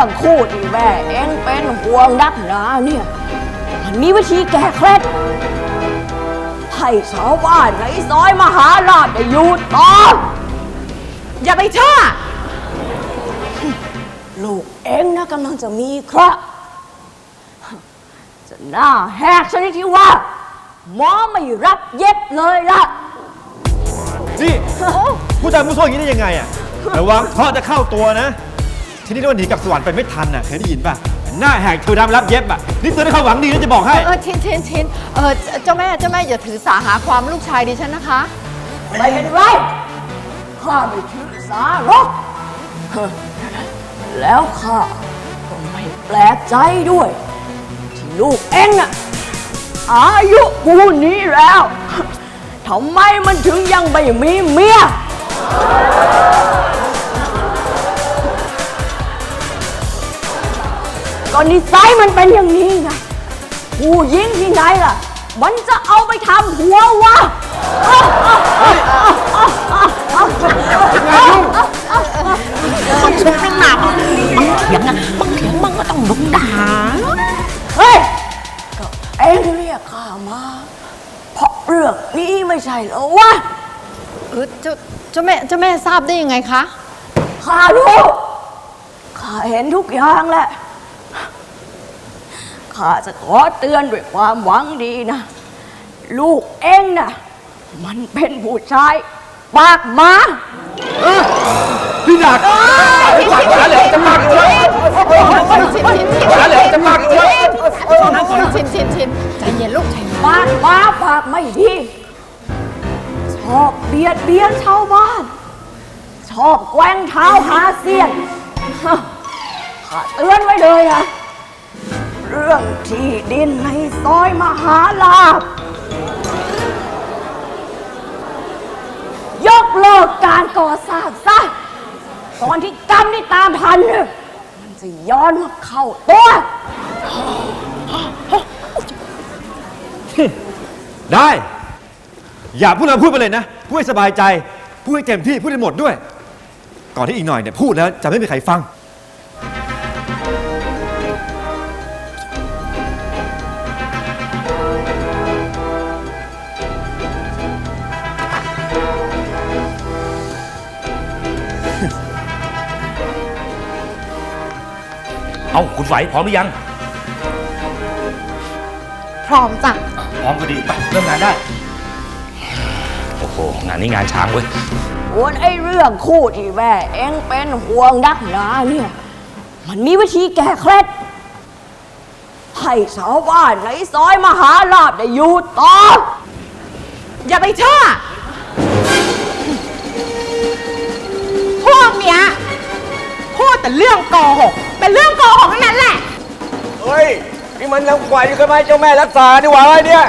รื่องคู่ที่แม่เองเป็นห่วงนักหนาเนี่ย มันมีวิธีแก้เคล็ดให้ชาวบ้านในซอยมหาราชได้อยู่ต่ออย่าไปเชื่อลูกเองนะกำลังจะมีเคราะห์จะหน้าแหกชนิดที่ว่า หมอไม่รับเย็บเลยล่ะ นี่พูดจามุโซ่อย่างนี้ได้ยังไงอะระวังเคราะห์จะเข้าตัวนะ ที่นี้โดนหนีกลับสวรรค์ไปไม่ทันอะเคยได้ยินป่ะหน้าแหกเทวดำรับเย็บอะนี่เตือนให้เขามหวังดีนะจะบอกให้ เออชินชินชินเออเจ้าแม่เจ้าแม่อย่าถือสาหาความลูกชายดิฉันนะคะ ไม่เป็นไรข้าไม่ถือสาหรอกฮะแล้วข้าก็ไม่แปลกใจด้วย ที่ลูกเอ็งอะอายุปูนนี้แล้วทำไมมันถึงยังไม่มีเมีย ก็นิสัยมันเป็นอย่างนี้ไงผู้หญิงที่ไหนล่ะ มันจะเอาไปทำผัววะมันสูงนั่งหนาบางเถียงนะบางเถียงมันก็ต้องลุกด่าเฮ้ยก็เอ็งเรียกข้ามา เพราะเรื่องนี้ไม่ใช่เหรอวะเออเจ้าเจ้าแม่เจ้าแม่ทราบได้ยังไงคะ ข้ารู้ ข้าเห็นทุกอย่างแหละ ข้าจะขอเตือนด้วยความหวังดีนะ ลูกเอ็งนะมันเป็นผู้ชาย ปากหมาพี่ดักหาเหลวจะมากเลยชินชินชินหาเหลวจะมากเลยชินชินชินใจเย็นลูกใจเย็นปากหมาปากไม่ดีชอบเบียดเบียนชาวบ้าน ชอบแกว่งเท้าหาเสียนข้าเตือนไว้เลยนะเรื่องที่ดินในซอยมหาลาภยกเลิกการก่อสร้างซะตอนที่กรรมที่ตามทันเนี่ยมันจะย้อนมาเข้าตัว ได้ อย่าพูดเรพูดไปเลยนะ พูดให้สบายใจ พูดให้เต็มที่ พูดให้หมดด้วย ก่อนที่อีกหน่อยเนี่ยพูดแล้วจะไม่มีใครฟัง เอาคุณไหวพร้อมหรือยังพร้อมจ้ะพร้อมก็ดีไปเริ่มงานได้ โอ้โหงานนี้งานช้างเว้ยส่วนไอ้เรื่องคู่ที่แม่เองเป็นห่วงนักหนาเนี่ย มันมีวิธีแก้เคล็ดให้ชาวบ้านในซอยมหาลาภได้อยู่ต่อ อย่าไปเชื่อ รื่องโกหกเป็นเรื่องโกหกทั้งนั้นแหละ เฮ้ย นี่มันยังไหวอยู่กันไหมเจ้าแม่รักษาดีกว่าไอ้เนี่ย